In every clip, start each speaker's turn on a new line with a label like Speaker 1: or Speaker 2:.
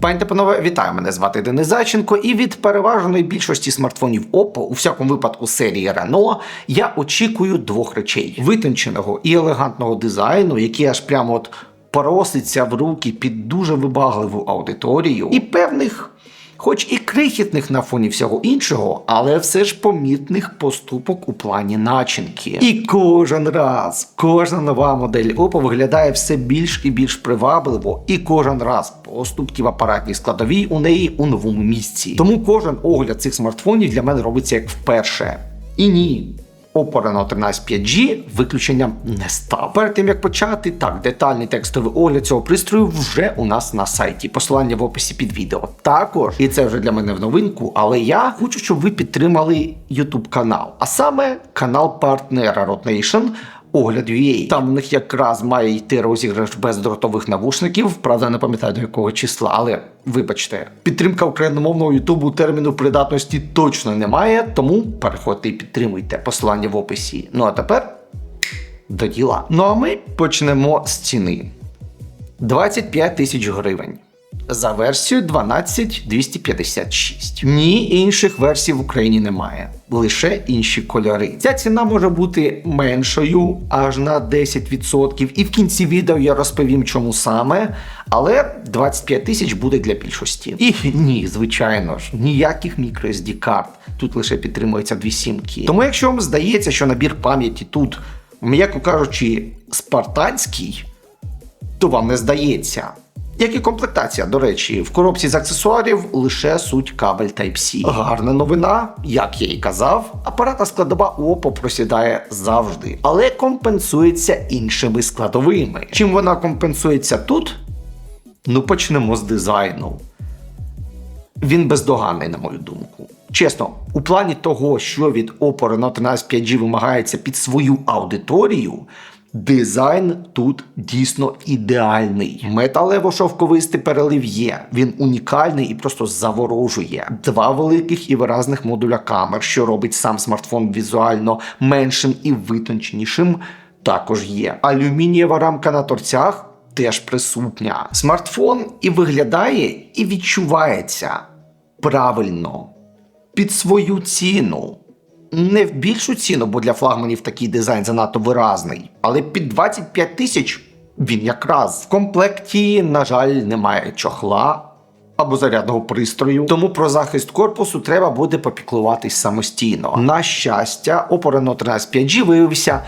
Speaker 1: Пані панове, вітаю! Мене звати Денис Зайченко, і від переважної більшості смартфонів Oppo, у всякому випадку серії Renault, я очікую двох речей: витонченого і елегантного дизайну, який аж прямо от проситься в руки під дуже вибагливу аудиторію, і певних. Хоч і крихітних на фоні всього іншого, але все ж помітних поступок у плані начинки. І кожен раз, кожна нова модель Oppo виглядає все більш і більш привабливо, і кожен раз поступки в апаратній складовій у неї у новому місці. Тому кожен огляд цих смартфонів для мене робиться як вперше. І ні. Oppo на 13 5G виключенням не став. Перед тим як почати, так, детальний текстовий огляд цього пристрою вже у нас на сайті. Посилання в описі під відео. Також, і це вже для мене в новинку, але я хочу, щоб ви підтримали YouTube канал, а саме канал партнера Rode Nation, Огляд UA. Там у них якраз має йти розіграш бездротових навушників. Правда, не пам'ятаю до якого числа, але вибачте, підтримка україномовного Ютубу терміну придатності точно немає, тому переходьте і підтримуйте посилання в описі. Ну а тепер до діла. Ну а ми почнемо з ціни. 25 тисяч гривень. За версією 12256. Ні, інших версій в Україні немає. Лише інші кольори. Ця ціна може бути меншою аж на 10%. І в кінці відео я розповім, чому саме. Але 25 тисяч буде для більшості. І ні, звичайно ж, ніяких microSD карт. Тут лише підтримується дві сімки. Тому якщо вам здається, що набір пам'яті тут, м'яко кажучи, спартанський, то вам не здається. Як і комплектація, до речі, в коробці з аксесуарів лише суть кабель Type-C. Гарна новина, як я і казав, апаратна складова Oppo просідає завжди, але компенсується іншими складовими. Чим вона компенсується тут? Ну почнемо з дизайну. Він бездоганний, на мою думку. Чесно, у плані того, що від Oppo Reno 13 5G вимагається під свою аудиторію, дизайн тут дійсно ідеальний. Металево-шовковистий перелив є. Він унікальний і просто заворожує. Два великих і виразних модуля камер, що робить сам смартфон візуально меншим і витонченішим, також є. Алюмінієва рамка на торцях. Теж присутня. Смартфон і виглядає, і відчувається правильно під свою ціну. Не в більшу ціну, бо для флагманів такий дизайн занадто виразний. Але під 25 тисяч він якраз в комплекті, на жаль, немає чохла або зарядного пристрою. Тому про захист корпусу треба буде попіклуватись самостійно. На щастя, Oppo Reno 13 5G виявився.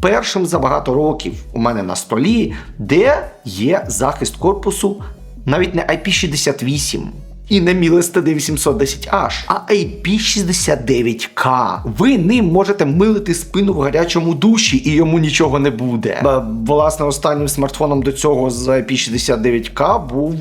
Speaker 1: Першим за багато років у мене на столі, де є захист корпусу навіть не IP68 і не Miles TD810H, а IP69K. Ви ним можете милити спину в гарячому душі і йому нічого не буде. Власне, останнім смартфоном до цього з IP69K був.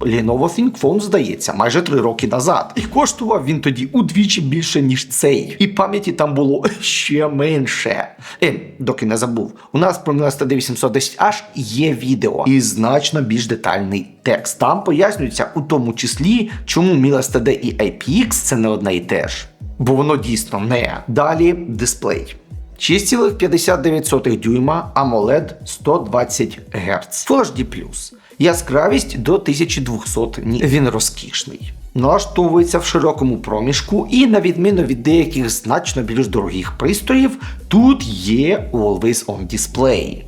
Speaker 1: Lenovo ThinkPhone, здається, майже три роки назад. І коштував він тоді удвічі більше, ніж цей. І пам'яті там було ще менше. Е, доки не забув. У нас про Miles TD810H є відео і значно більш детальний текст. Там пояснюється у тому числі, чому Miles TD і IPX це не одне і те ж. Бо воно дійсно не. Далі дисплей. 6,59 дюйма AMOLED 120 Гц. Full HD+. Яскравість до 1200 ні. Він розкішний. Налаштовується в широкому проміжку, і на відміну від деяких значно більш дорогих пристроїв, тут є Always On Display.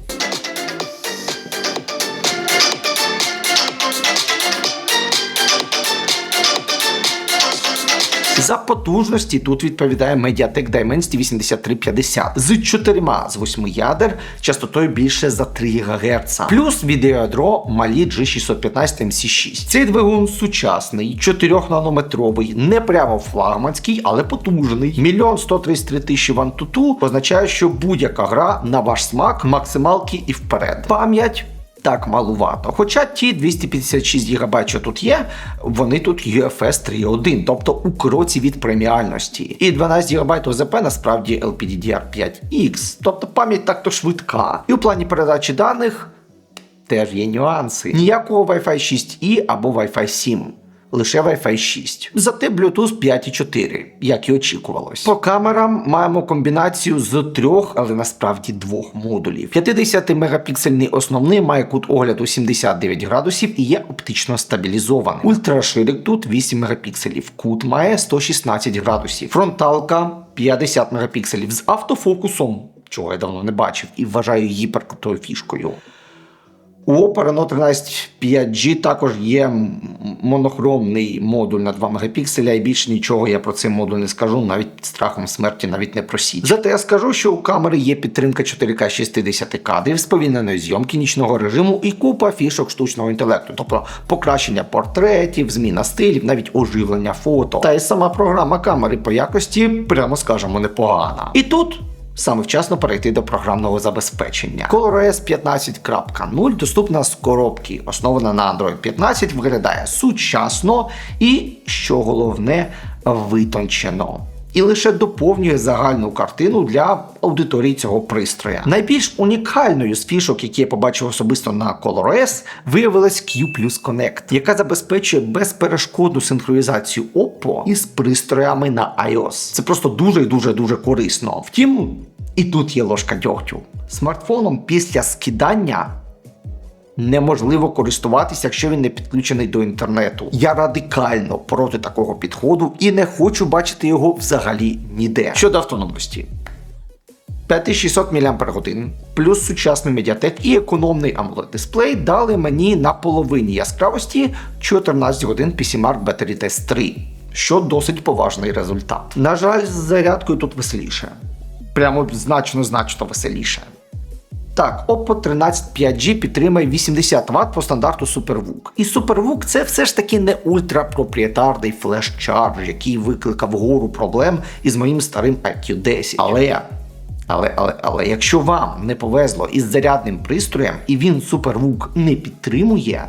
Speaker 1: За потужності тут відповідає Mediatek Dimensity 8350 з 4 з 8 ядер частотою більше за 3 ГГц. Плюс відеоядро малі G615 MC6. Цей двигун сучасний, 4-нанометровий, не прямо флагманський, але потужний. Мільйон 133 тисячі вантуту означає, що будь-яка гра на ваш смак, максималки і вперед. Пам'ять так малувато. Хоча ті 256 ГБ, що тут є, вони тут UFS 3.1, тобто у кроці від преміальності. І 12 ГБ ОЗП насправді LPDDR5X, тобто пам'ять так-то швидка. І у плані передачі даних теж є нюанси. Ніякого Wi-Fi 6E або Wi-Fi 7. Лише Wi-Fi 6. Зате Bluetooth 5.4, як і очікувалось. По камерам маємо комбінацію з трьох, але насправді двох модулів. 50 мегапіксельний основний має кут огляду 79 градусів і є оптично стабілізований. Ультраширик тут 8 мегапікселів. Кут має 116 градусів. Фронталка 50 мегапікселів з автофокусом, чого я давно не бачив, і вважаю її гіперкрутою фішкою. У Opera Reno 13 5G також є монохромний модуль на 2 мегапікселя, і більше нічого я про цей модуль не скажу, навіть під страхом смерті навіть не просіть. Зате я скажу, що у камери є підтримка 4К 60 кадрів, сповільненої зйомки нічного режиму і купа фішок штучного інтелекту, тобто покращення портретів, зміна стилів, навіть оживлення фото. Та й сама програма камери по якості, прямо скажемо, непогана. І тут Саме вчасно перейти до програмного забезпечення. ColorOS 15.0 доступна з коробки, основана на Android 15, виглядає сучасно і, що головне, витончено. І лише доповнює загальну картину для аудиторії цього пристроя. Найбільш унікальною з фішок, які я побачив особисто на ColorOS, виявилась Q Connect, яка забезпечує безперешкодну синхронізацію Oppo із пристроями на iOS. Це просто дуже дуже дуже корисно. Втім, і тут є ложка дьогтю. Смартфоном після скидання неможливо користуватися, якщо він не підключений до інтернету. Я радикально проти такого підходу і не хочу бачити його взагалі ніде. Щодо автономності. 5600 мАч, плюс сучасний медіатек і економний AMOLED дисплей дали мені на половині яскравості 14 годин PCMark Battery Test 3, що досить поважний результат. На жаль, з зарядкою тут веселіше. Прямо значно-значно веселіше. Так, Oppo 13 5G підтримує 80 Вт по стандарту SuperVOOC. І SuperVOOC це все ж таки не ультрапроприєтарний флеш-чардж, який викликав гору проблем із моїм старим IQ 10. Але, але, але, але, якщо вам не повезло із зарядним пристроєм і він SuperVOOC не підтримує,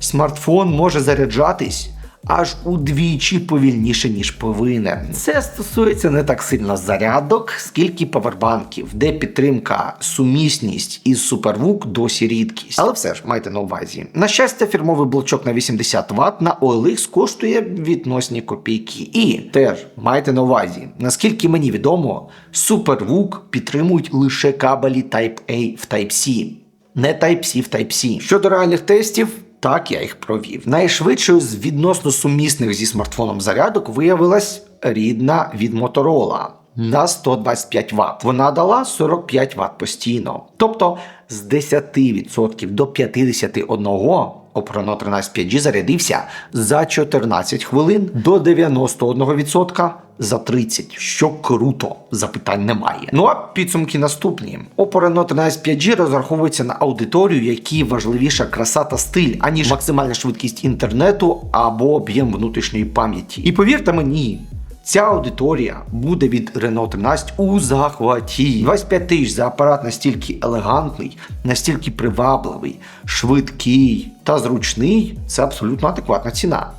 Speaker 1: смартфон може заряджатись аж удвічі повільніше, ніж повинен. Це стосується не так сильно зарядок, скільки павербанків, де підтримка, сумісність із SuperVOOC досі рідкість. Але все ж майте на увазі. На щастя, фірмовий блочок на 80 Вт на OLX коштує відносні копійки. І теж майте на увазі, наскільки мені відомо, SuperVOOC підтримують лише кабелі Type-A в Type-C. Не Type-C в Type-C. Щодо реальних тестів, так я їх провів. Найшвидшою з відносно сумісних зі смартфоном зарядок виявилась рідна від Motorola на 125 Вт. Вона дала 45 Вт постійно. Тобто з 10% до 51% Opera 13 5G зарядився за 14 хвилин до 91% за 30, що круто, запитань немає. Ну а підсумки наступні. Reno 13 5G розраховується на аудиторію, якій важливіша краса та стиль, аніж максимальна швидкість інтернету або об'єм внутрішньої пам'яті. І повірте мені. Ця аудиторія буде від Renault 13 у захваті. 25 тисяч за апарат настільки елегантний, настільки привабливий, швидкий та зручний це абсолютно адекватна ціна.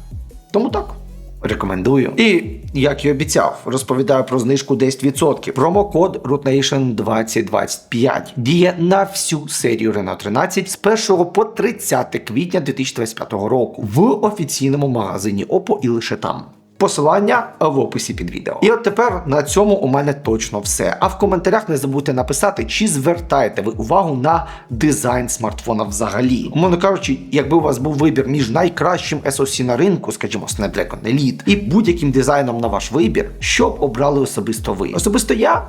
Speaker 1: Тому так. Рекомендую. І, як і обіцяв, розповідаю про знижку 10%. Промокод RootNation 2025 діє на всю серію Renault 13 з 1 по 30 квітня 2025 року в офіційному магазині Oppo і лише там. Посилання в описі під відео. І от тепер на цьому у мене точно все. А в коментарях не забудьте написати, чи звертаєте ви увагу на дизайн смартфона взагалі. Умовно кажучи, якби у вас був вибір між найкращим SoC на ринку, скажімо, Snapdragon Elite, і будь-яким дизайном на ваш вибір, що б обрали особисто ви? Особисто я.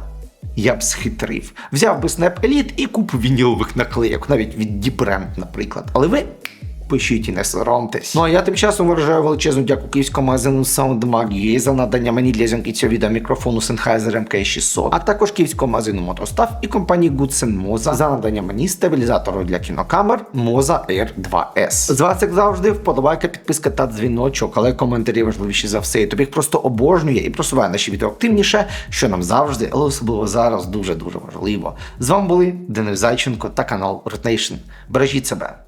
Speaker 1: Я б схитрив. Взяв би Snap Elite і купу вінілових наклейок, навіть від Deep наприклад. Але ви пишіть і не соромтесь. Ну а я тим часом виражаю величезну дяку київському магазину SoundMag.ua за надання мені для зйомки цього відео мікрофону Sennheiser MK600, а також київському магазину Мотостав і компанії Goodsen Moza за надання мені стабілізатору для кінокамер Moza Air 2S. З вас, як завжди, вподобайка, підписка та дзвіночок, але коментарі важливіші за все. І тобі просто обожнює і просуває наші відео активніше, що нам завжди, але особливо зараз дуже-дуже важливо. З вами були Денис Зайченко та канал Rotation. Бережіть себе.